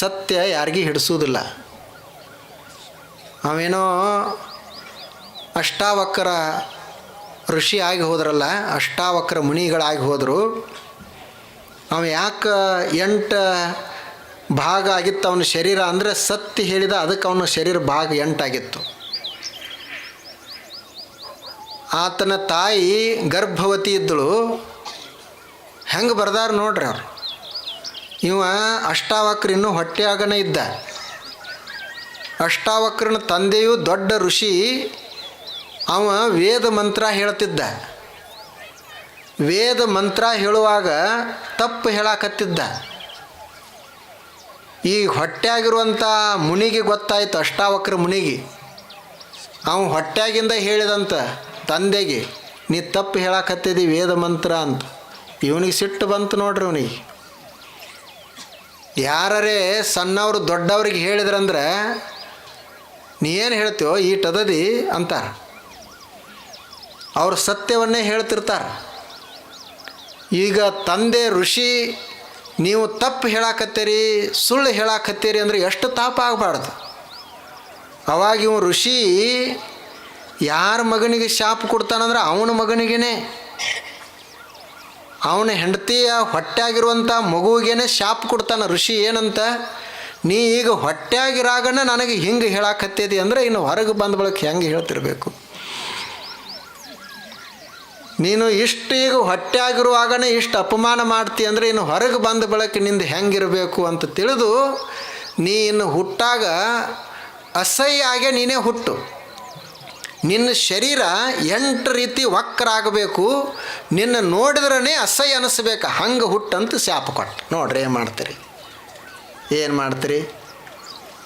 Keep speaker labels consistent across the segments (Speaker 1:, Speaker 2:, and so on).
Speaker 1: ಸತ್ಯ ಯಾರಿಗೂ ಹಿಡಿಸೋದಿಲ್ಲ. ಅವೇನೋ ಅಷ್ಟಾವಕ್ರ ಋಷಿ ಆಗಿ ಹೋದ್ರಲ್ಲ, ಅಷ್ಟಾವಕ್ರ ಮುನಿಗಳಾಗಿ ಹೋದರು. ಅವ ಯಾಕೆ ಎಂಟು ಭಾಗ ಆಗಿತ್ತು ಅವನ ಶರೀರ ಅಂದರೆ ಸತ್ಯ ಹೇಳಿದ ಅದಕ್ಕೆ ಅವನ ಶರೀರ ಭಾಗ ಎಂಟಾಗಿತ್ತು ಆತನ ತಾಯಿ ಗರ್ಭವತಿ ಇದ್ದಳು. ಹೆಂಗೆ ಬರ್ದಾರ ನೋಡ್ರಿ ಅವ್ರು. ಇವ ಅಷ್ಟಾವಕ್ರ ಇನ್ನೂ ಹೊಟ್ಟೆಯಾಗನೇ ಇದ್ದ. ಅಷ್ಟಾವಕ್ರನ ತಂದೆಯು ದೊಡ್ಡ ಋಷಿ, ಅವ ವೇದ ಮಂತ್ರ ಹೇಳ್ತಿದ್ದ. ವೇದ ಮಂತ್ರ ಹೇಳುವಾಗ ತಪ್ಪು ಹೇಳಾಕತ್ತಿದ್ದ. ಈ ಹೊಟ್ಟೆಯಾಗಿರುವಂಥ ಮುನಿಗೆ ಗೊತ್ತಾಯ್ತು ಅಷ್ಟಾವಕ್ರ ಮುನಿಗೆ. ಅವ ಹೊಟ್ಟೆಯಾಗಿಂದ ಹೇಳಿದಂತ ತಂದೆಗೆ, ನೀ ತಪ್ಪು ಹೇಳಾಕತ್ತಿದಿ ವೇದ ಮಂತ್ರ ಅಂತ. ಇವನಿಗೆ ಸಿಟ್ಟು ಬಂತು ನೋಡ್ರಿ ಅವನಿಗೆ. ಯಾರರೇ ಸಣ್ಣವರು ದೊಡ್ಡವ್ರಿಗೆ ಹೇಳಿದ್ರಂದ್ರೆ, ನೀ ಏನು ಹೇಳ್ತೀವೋ ಈಟದದಿ ಅಂತಾರೆ. ಅವರು ಸತ್ಯವನ್ನೇ ಹೇಳ್ತಿರ್ತಾರೆ. ಈಗ ತಂದೆ ಋಷಿ, ನೀವು ತಪ್ಪು ಹೇಳಾಕತ್ತೀರಿ, ಸುಳ್ಳು ಹೇಳಾಕತ್ತೀರಿ ಅಂದರೆ ಎಷ್ಟು ತಾಪ ಆಗಬಾರ್ದು. ಅವಾಗ ಇವ ಋಷಿ, ಯಾರ ಮಗನಿಗೆ ಶಾಪ ಕೊಡ್ತಾನಂದ್ರೆ ಅವನ ಮಗನಿಗೇನೆ. ಅವನ ಹೆಂಡತಿಯ ಹೊಟ್ಟೆಯಾಗಿರುವಂಥ ಮಗುವಿಗೇನೆ ಶಾಪ್ ಕೊಡ್ತಾನೆ, ಋಷಿ, ಏನಂತ? ನೀ ಈಗ ಹೊಟ್ಟೆಯಾಗಿರಾಗನ ನನಗೆ ಹಿಂಗೆ ಹೇಳಾಕತ್ತಿದಿ ಅಂದ್ರೆ ಇನ್ನು ಹೊರಗೆ ಬಂದ ಬಳಿಕ ಹೆಂಗೆ ಹೇಳ್ತಿರ್ಬೇಕು? ನೀನು ಇಷ್ಟು ಈಗ ಹೊಟ್ಟೆಯಾಗಿರುವಾಗನೇ ಇಷ್ಟು ಅಪಮಾನ ಮಾಡ್ತಿ ಅಂದರೆ ಇನ್ನು ಹೊರಗೆ ಬಂದ ಬಳಿಕ ನಿಂದು ಹೆಂಗಿರಬೇಕು? ಅಂತ ತಿಳಿದು, ನೀ ಇನ್ನು ಹುಟ್ಟಾಗ ಅಸಹ್ಯ ಆಗೇ ನೀನೇ ಹುಟ್ಟು. ನಿನ್ನ ಶರೀರ ಎಂಟು ರೀತಿ ವಕ್ರ ಆಗಬೇಕು ನಿನ್ನ ನೋಡಿದ್ರೇ ಅಸಹ್ಯ ಅನಿಸ್ಬೇಕು. ಹಂಗೆ ಹುಟ್ಟಂತ ಶಾಪ ಕೊಟ್ಟ. ನೋಡ್ರಿ ಏನು ಮಾಡ್ತೀರಿ? ಏನು ಮಾಡ್ತೀರಿ?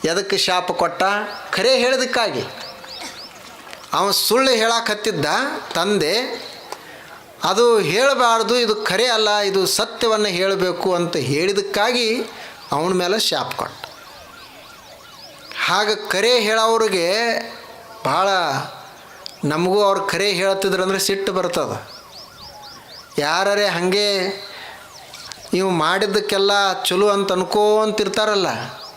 Speaker 1: ಎದಕ್ಕೆ ಶಾಪ ಕೊಟ್ಟ? ಖರೆ ಹೇಳೋದಕ್ಕಾಗಿ. ಅವ ಸುಳ್ಳು ಹೇಳಾಕತ್ತಿದ್ದ ತಂದೆ, ಅದು ಹೇಳಬಾರ್ದು, ಇದು ಖರೆ ಅಲ್ಲ, ಇದು ಸತ್ಯವನ್ನು ಹೇಳಬೇಕು ಅಂತ ಹೇಳಿದಕ್ಕಾಗಿ ಅವನ ಮೇಲೆ ಶಾಪ ಕೊಟ್ಟ. ಹಾಗೆ ಕರೆ ಹೇಳೋರಿಗೆ ಭಾಳ ನಮಗೂ ಅವ್ರು ಕರೆ ಹೇಳ್ತಿದ್ರಂದ್ರೆ ಸಿಟ್ಟು ಬರ್ತದೆ. ಯಾರೇ ಹಾಗೆ ನೀವು ಮಾಡಿದ್ದಕ್ಕೆಲ್ಲ ಚಲೋ ಅಂತ ಅನ್ಕೋಂತಿರ್ತಾರಲ್ಲ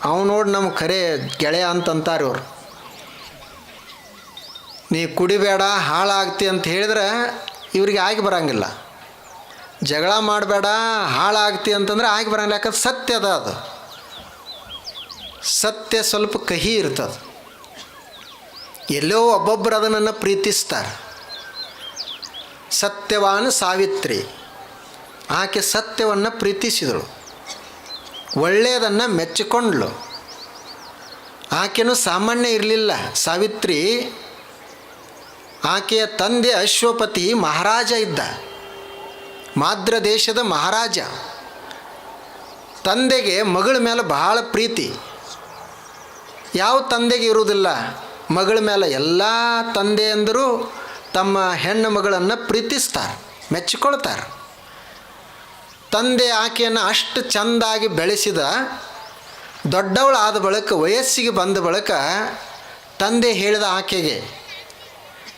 Speaker 1: ಅವ್ನು ನೋಡಿ ನಮ್ಮ ಖರೆ ಗೆಳೆಯ ಅಂತಂತಾರೆ ಇವ್ರು. ನೀ ಕುಡಿಬೇಡ, ಹಾಳಾಗ್ತಿ ಅಂತ ಹೇಳಿದ್ರೆ ಇವ್ರಿಗೆ ಆಗಿ ಬರಂಗಿಲ್ಲ. ಜಗಳ ಮಾಡಬೇಡ, ಹಾಳಾಗ್ತಿ ಅಂತಂದ್ರೆ ಆಗಿ ಬರೋಂಗಿಲ್ಲ, ಯಾಕಂದ್ರೆ ಸತ್ಯ ಅದ ಅದು. ಸತ್ಯ ಸ್ವಲ್ಪ ಕಹಿ ಇರ್ತದೆ. ಎಲ್ಲೋ ಒಬ್ಬೊಬ್ಬರು ಅದನ್ನು ಪ್ರೀತಿಸ್ತಾರೆ. ಸತ್ಯವಾನ ಸಾವಿತ್ರಿ. ಆಕೆ ಸತ್ಯವನ್ನು ಪ್ರೀತಿಸಿದಳು. ಒಳ್ಳೆಯದನ್ನು ಮೆಚ್ಚಿಕೊಂಡ್ಳು. ಆಕೆನೂ ಸಾಮಾನ್ಯ ಇರಲಿಲ್ಲ. ಸಾವಿತ್ರಿ, ಆಕೆಯ ತಂದೆ ಅಶ್ವಪತಿ ಮಹಾರಾಜ ಇದ್ದ. ಮಾದ್ರ ದೇಶದ ಮಹಾರಾಜ. ತಂದೆಗೆ ಮಗಳ ಮೇಲೆ ಬಹಳ ಪ್ರೀತಿ. ಯಾವ ತಂದೆಗೆ ಇರುವುದಿಲ್ಲ. ಮಗಳ ಮೇಲೆ ಎಲ್ಲ ತಂದೆಯಂದರು ತಮ್ಮ ಹೆಣ್ಣು ಮಗಳನ್ನು ಪ್ರೀತಿಸ್ತಾರೆ, ಮೆಚ್ಚಿಕೊಳ್ತಾರೆ. ತಂದೆ ಆಕೆಯನ್ನು ಅಷ್ಟು ಚಂದಾಗಿ ಬೆಳೆಸಿದ ದೊಡ್ಡವಳು ಆದ ಬಳಿಕ, ವಯಸ್ಸಿಗೆ ಬಂದ ಬಳಿಕ ತಂದೆ ಹೇಳಿದ ಆಕೆಗೆ,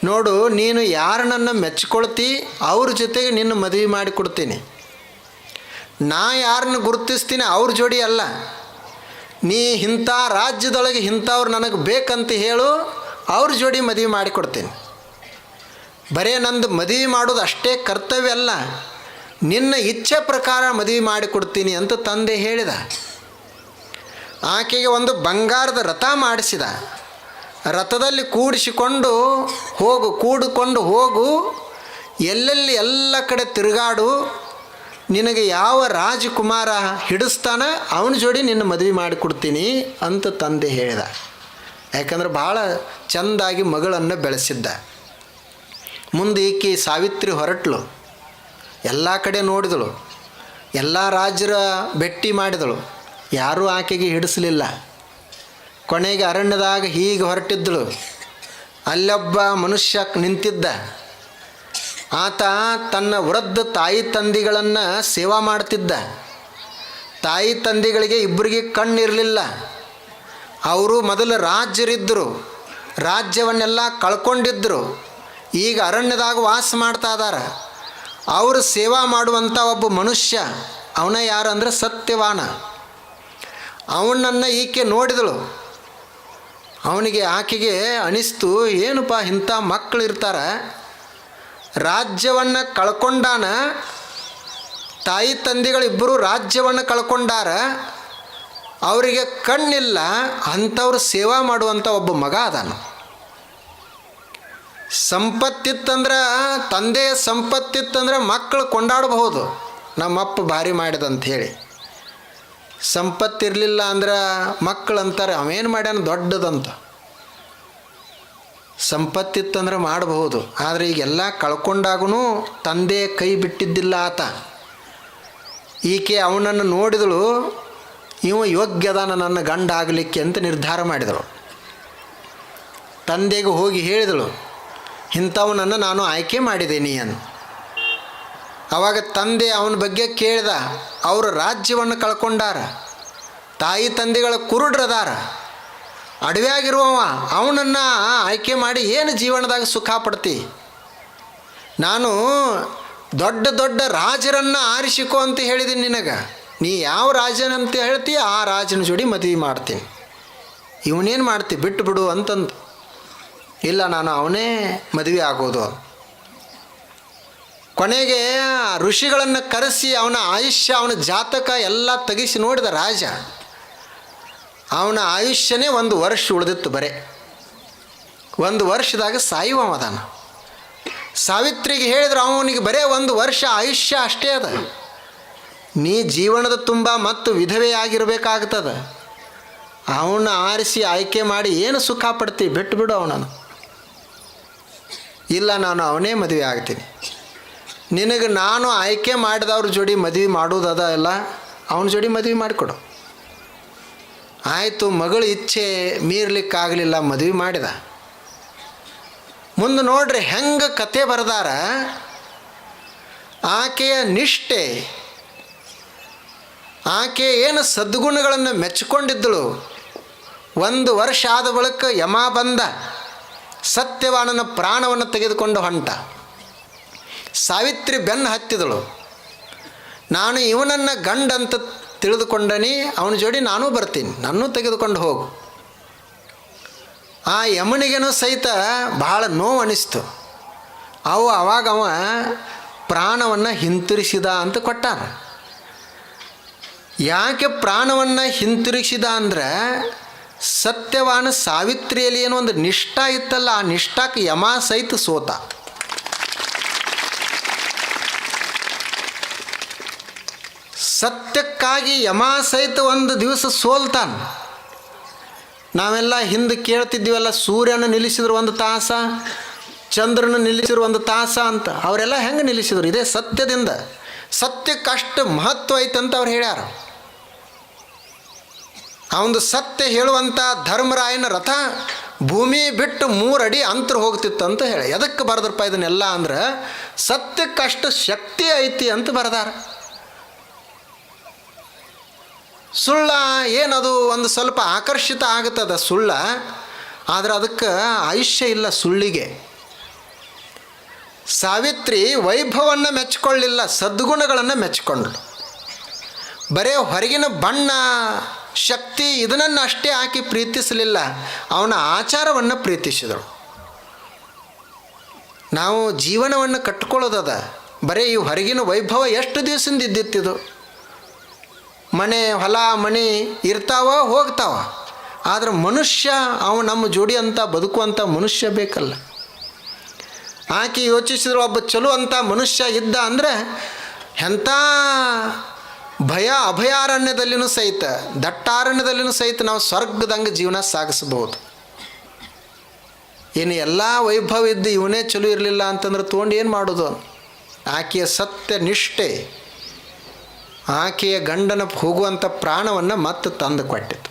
Speaker 1: ನೋಡು, ನೀನು ಯಾರನ್ನ ಮೆಚ್ಚಿಕೊಳ್ತಿ, ಅವ್ರ ಜೊತೆಗೆ ನಿನ್ನ ಮದುವೆ ಮಾಡಿಕೊಡ್ತೀನಿ. ನಾ ಯಾರನ್ನು ಗುರುತಿಸ್ತೀನಿ ಅವ್ರ ಜೋಡಿ ಅಲ್ಲ. ನೀ ಇಂಥ ರಾಜ್ಯದೊಳಗೆ ಇಂಥವ್ರು ನನಗೆ ಬೇಕಂತ ಹೇಳು, ಅವ್ರ ಜೋಡಿ ಮದುವೆ ಮಾಡಿಕೊಡ್ತೀನಿ ಬರೇ ನಂದು ಮದುವೆ ಮಾಡೋದು ಅಷ್ಟೇ ಕರ್ತವ್ಯ ಅಲ್ಲ. ನಿನ್ನ ಇಚ್ಛೆ ಪ್ರಕಾರ ಮದುವೆ ಮಾಡಿಕೊಡ್ತೀನಿ ಅಂತ ತಂದೆ ಹೇಳಿದ. ಆಕೆಗೆ ಒಂದು ಬಂಗಾರದ ರಥ ಮಾಡಿಸಿದ. ರಥದಲ್ಲಿ ಕೂಡಿಸಿಕೊಂಡು ಹೋಗು, ಕೂಡಿಕೊಂಡು ಹೋಗು, ಎಲ್ಲೆಲ್ಲಿ ಎಲ್ಲ ಕಡೆ ತಿರುಗಾಡು ನಿನಗೆ ಯಾವ ರಾಜಕುಮಾರ ಹಿಡಿಸ್ತಾನ ಅವನ ಜೋಡಿ ನಿನ್ನ ಮದುವೆ ಮಾಡಿಕೊಡ್ತೀನಿ ಅಂತ ತಂದೆ ಹೇಳಿದ. ಯಾಕಂದ್ರೆ ಭಾಳ ಚೆಂದಾಗಿ ಮಗಳನ್ನು ಬೆಳೆಸಿದ್ದ. ಮುಂದೆ ಈಕೆ ಸಾವಿತ್ರಿ ಹೊರಟಳು ಎಲ್ಲ ಕಡೆ ನೋಡಿದಳು. ಎಲ್ಲ ರಾಜರ ಭೇಟಿ ಮಾಡಿದಳು. ಯಾರೂ ಆಕೆಗೆ ಹಿಡಿಸಲಿಲ್ಲ. ಕೊನೆಗೆ ಅರಣ್ಯದಾಗ ಹೀಗೆ ಹೊರಟಿದ್ದಳು. ಅಲ್ಲೊಬ್ಬ ಮನುಷ್ಯ ನಿಂತಿದ್ದ. ಆತ ತನ್ನ ವೃದ್ಧ ತಾಯಿ ತಂದೆಗಳನ್ನು ಸೇವಾ ಮಾಡ್ತಿದ್ದ. ತಾಯಿ ತಂದೆಗಳಿಗೆ ಇಬ್ಬರಿಗೆ ಕಣ್ಣಿರಲಿಲ್ಲ. ಅವರು ಮೊದಲು ರಾಜ್ಯರಿದ್ದರು. ರಾಜ್ಯವನ್ನೆಲ್ಲ ಕಳ್ಕೊಂಡಿದ್ದರು ಈಗ ಅರಣ್ಯದಾಗ ವಾಸ ಮಾಡ್ತಾ ಇದಾರ. ಅವರು ಸೇವಾ ಮಾಡುವಂಥ ಒಬ್ಬ ಮನುಷ್ಯ, ಅವನ ಯಾರು ಅಂದರೆ ಸತ್ಯವಾನ. ಅವನನ್ನು ಈಕೆ ನೋಡಿದಳು. ಅವನಿಗೆ ಆಕೆಗೆ ಅನಿಸ್ತು, ಏನಪ್ಪ ಇಂಥ ಮಕ್ಕಳು ಇರ್ತಾರೆ ರಾಜ್ಯವನ್ನು ಕಳ್ಕೊಂಡಾನ, ತಾಯಿ ತಂದೆಗಳಿಬ್ಬರು ರಾಜ್ಯವನ್ನು ಕಳ್ಕೊಂಡಾರ, ಅವರಿಗೆ ಕಣ್ಣಿಲ್ಲ, ಅಂಥವ್ರು ಸೇವಾ ಮಾಡುವಂಥ ಒಬ್ಬ ಮಗ ಅದಾನ ಸಂಪತ್ತಿತ್ತಂದ್ರೆ, ತಂದೆಯ ಸಂಪತ್ತಿತ್ತಂದ್ರೆ ಮಕ್ಕಳು ಕೊಂಡಾಡಬಹುದು. ನಮ್ಮಪ್ಪ ಭಾರಿ ಮಾಡಿದಂತ ಹೇಳಿ. ಸಂಪತ್ತಿರಲಿಲ್ಲ ಅಂದ್ರೆ ಮಕ್ಕಳು ಅಂತಾರೆ ಅವೇನು ಮಾಡ್ಯಾನ ದೊಡ್ಡದಂತ. ಸಂಪತ್ತಿತ್ತಂದ್ರೆ ಮಾಡಬಹುದು. ಆದರೆ ಈಗೆಲ್ಲ ಕಳ್ಕೊಂಡಾಗೂ ತಂದೆ ಕೈ ಬಿಟ್ಟಿದ್ದಿಲ್ಲ ಆತ. ಈಕೆ ಅವನನ್ನು ನೋಡಿದಳು, ಇವ ಯೋಗ್ಯದಾನ ನನ್ನ ಗಂಡ ಆಗಲಿಕ್ಕೆ ಅಂತ ನಿರ್ಧಾರ ಮಾಡಿದಳು. ತಂದೆಗೆ ಹೋಗಿ ಹೇಳಿದಳು, ಇಂಥವನನ್ನು ನಾನು ಆಯ್ಕೆ ಮಾಡಿದ್ದೀನಿ ಅಂತ ಅವಾಗ ತಂದೆ ಅವನ ಬಗ್ಗೆ ಕೇಳ್ದ, ಅವರು ರಾಜ್ಯವನ್ನು ಕಳ್ಕೊಂಡಾರ, ತಾಯಿ ತಂದೆಗಳ ಕುರುಡ್ರದಾರ. ಅಡವ್ಯಾಗಿರುವವ, ಅವನನ್ನು ಆಯ್ಕೆ ಮಾಡಿ ಏನು ಜೀವನದಾಗ ಸುಖ ಪಡ್ತಿ? ನಾನು ದೊಡ್ಡ ದೊಡ್ಡ ರಾಜರನ್ನು ಆರಿಸಿಕೊ ಅಂತ ಹೇಳಿದೀನಿ ನಿನಗೆ. ನೀ ಯಾವ ರಾಜನಂತ ಹೇಳ್ತಿ, ಆ ರಾಜನ ಜೋಡಿ ಮದುವೆ ಮಾಡ್ತೀನಿ. ಇವನೇನು ಮಾಡ್ತಿ, ಬಿಟ್ಟು ಬಿಡು ಅಂತಂದು. ಇಲ್ಲ, ನಾನು ಅವನೇ ಮದುವೆ ಆಗೋದು ಕೊನೆಗೆ ಋಷಿಗಳನ್ನು ಕರೆಸಿ ಅವನ ಆಯುಷ್ಯ, ಅವನ ಜಾತಕ ಎಲ್ಲ ತೆಗೆಸಿ ನೋಡಿದ ರಾಜ. ಅವನ ಆಯುಷ್ಯನೇ ಒಂದು ವರ್ಷ ಉಳಿದಿತ್ತು ಬರೇ. ಒಂದು ವರ್ಷದಾಗ ಸಾಯುವ ಅದಾನ. ಸಾವಿತ್ರಿಗೆ ಹೇಳಿದ್ರೆ ಅವನಿಗೆ ಬರೇ ಒಂದು ವರ್ಷ ಆಯುಷ್ಯ ಅಷ್ಟೇ ಅದ. ನೀ ಜೀವನದ ತುಂಬ ಮತ್ತು ವಿಧವೆಯಾಗಿರ್ಬೇಕಾಗ್ತದ ಅವನ ಆರಿಸಿ ಆಯ್ಕೆ ಮಾಡಿ ಏನು ಸುಖ ಪಡ್ತಿ ಬಿಟ್ಟು ಬಿಡು ಅವನನ್ನು. ಇಲ್ಲ, ನಾನು ಅವನೇ ಮದುವೆ ಆಗ್ತೀನಿ. ನಿನಗೆ ನಾನು ಆಯ್ಕೆ ಮಾಡಿದವ್ರ ಜೋಡಿ ಮದುವೆ ಮಾಡೋದದ ಎಲ್ಲ ಅವನ ಜೋಡಿ ಮದುವೆ ಮಾಡಿಕೊಡು. ಆಯಿತು ಮಗಳ ಇಚ್ಛೆ ಮೀರ್ಲಿಕ್ಕಾಗಲಿಲ್ಲ, ಮದುವೆ ಮಾಡಿದ. ಮುಂದೆ ನೋಡ್ರಿ ಹೆಂಗೆ ಕತೆ ಬರೆದಾರ. ಆಕೆಯ ನಿಷ್ಠೆ, ಆಕೆ ಏನು ಸದ್ಗುಣಗಳನ್ನು ಮೆಚ್ಚಿಕೊಂಡಿದ್ದಳು. ಒಂದು ವರ್ಷ ಆದ ಬಳಿಕ ಯಮ ಬಂದ ಸತ್ಯವಾನನ ಪ್ರಾಣವನ್ನು ತೆಗೆದುಕೊಂಡು ಹೊಂಟ. ಸಾವಿತ್ರಿ ಬೆನ್ನು ಹತ್ತಿದಳು. ನಾನು ಇವನನ್ನು ಗಂಡಂತ ತಿಳಿದುಕೊಂಡನಿ, ಅವನ ಜೋಡಿ ನಾನೂ ಬರ್ತೀನಿ. ನನ್ನೂ ತೆಗೆದುಕೊಂಡು ಹೋಗು. ಆ ಯಮನಿಗೇನೂ ಸಹಿತ ಭಾಳ ನೋವು ಅನಿಸ್ತು ಅವು ಅವ ಪ್ರಾಣವನ್ನು ಹಿಂತಿರುಗಿಸಿದ ಅಂತ ಕೊಟ್ಟಾನ. ಯಾಕೆ ಪ್ರಾಣವನ್ನು ಹಿಂತಿರುಗಿಸಿದ ಅಂದ್ರೆ, ಸತ್ಯವಾನ ಸಾವಿತ್ರಿಯಲ್ಲಿ ಏನೋ ಒಂದು ನಿಷ್ಠಾ ಇತ್ತಲ್ಲ, ಆ ನಿಷ್ಠಾಕ್ಕೆ ಯಮ ಸಹಿತ ಸೋತ ಸತ್ಯಕ್ಕಾಗಿ ಯಮ ಸಹಿತ ಒಂದು ದಿವಸ ಸೋಲ್ತಾನೆ. ನಾವೆಲ್ಲ ಹಿಂದೆ ಕೇಳ್ತಿದ್ದೀವಲ್ಲ, ಸೂರ್ಯನ ನಿಲ್ಲಿಸಿದ್ರು ಒಂದು ತಾಸ, ಚಂದ್ರನ ನಿಲ್ಲಿಸಿದ್ರು ಒಂದು ತಾಸ ಅಂತ. ಅವರೆಲ್ಲ ಹೆಂಗೆ ನಿಲ್ಲಿಸಿದ್ರು? ಇದೇ ಸತ್ಯದಿಂದ. ಸತ್ಯಕ್ಕಷ್ಟು ಮಹತ್ವ ಐತಂತ ಅವ್ರು ಹೇಳ್ಯಾರ. ಆ ಒಂದು ಸತ್ಯ ಹೇಳುವಂಥ ಧರ್ಮರಾಯನ ರಥ ಭೂಮಿ ಬಿಟ್ಟು ಮೂರು ಅಡಿ ಅಂತರ ಹೋಗ್ತಿತ್ತು ಅಂತ ಹೇಳಿ. ಎದಕ್ಕೆ ಬರೆದ್ರಪ್ಪ ಇದನ್ನೆಲ್ಲ ಅಂದ್ರೆ ಸತ್ಯಕ್ಕಷ್ಟು ಶಕ್ತಿ ಐತಿ ಅಂತ ಬರೆದಾರ. ಸುಳ್ಳ ಏನದು? ಒಂದು ಸ್ವಲ್ಪ ಆಕರ್ಷಿತ ಆಗುತ್ತದ ಸುಳ್ಳ, ಆದರೆ ಅದಕ್ಕೆ ಆಯುಷ್ಯ ಇಲ್ಲ ಸುಳ್ಳಿಗೆ. ಸಾವಿತ್ರಿ ವೈಭವವನ್ನು ಮೆಚ್ಚಿಕೊಳ್ಳಿಲ್ಲ ಸದ್ಗುಣಗಳನ್ನು ಮೆಚ್ಚಿಕೊಂಡಳು ಬರೇ ಹೊರಗಿನ ಬಣ್ಣ, ಶಕ್ತಿ ಇದನ್ನು ಅಷ್ಟೇ ಹಾಕಿ ಪ್ರೀತಿಸಲಿಲ್ಲ, ಅವನ ಆಚಾರವನ್ನು ಪ್ರೀತಿಸಿದಳು. ನಾವು ಜೀವನವನ್ನು ಕಟ್ಕೊಳ್ಳೋದದ, ಬರೀ ಈ ಹೊರಗಿನ ವೈಭವ ಎಷ್ಟು ದಿವಸದಿಂದ ಇದ್ದಿತ್ತಿದು ಮನೆ, ಹೊಲ, ಮನೆ ಇರ್ತಾವ, ಹೋಗ್ತಾವ. ಆದ್ರೆ ಮನುಷ್ಯ, ಅವ ನಮ್ಮ ಜೋಡಿ ಅಂತ ಬದುಕುವಂಥ ಮನುಷ್ಯ ಬೇಕಲ್ಲ. ಆಕೆ ಯೋಚಿಸಿದ್ರು ಒಬ್ಬ ಚಲೋ ಅಂತ ಮನುಷ್ಯ ಇದ್ದ ಅಂದರೆ ಎಂಥ ಭಯ, ಅಭಯಾರಣ್ಯದಲ್ಲಿನೂ ಸಹಿತ, ದಟ್ಟಾರಣ್ಯದಲ್ಲಿನೂ ಸಹಿತ ನಾವು ಸ್ವರ್ಗದಂಗೆ ಜೀವನ ಸಾಗಿಸ್ಬೋದು ಇನ್ನು ಎಲ್ಲ ವೈಭವ ಇದ್ದು ಇವನೇ ಚಲೋ ಇರಲಿಲ್ಲ ಅಂತಂದ್ರೆ ತೊಗೊಂಡು ಏನು ಮಾಡೋದು? ಆಕೆಯ ಸತ್ಯ ನಿಷ್ಠೆ ಆಕೆಯ ಗಂಡನ ಹೋಗುವಂಥ ಪ್ರಾಣವನ್ನು ಮತ್ತೆ ತಂದು ಕೊಟ್ಟಿತು.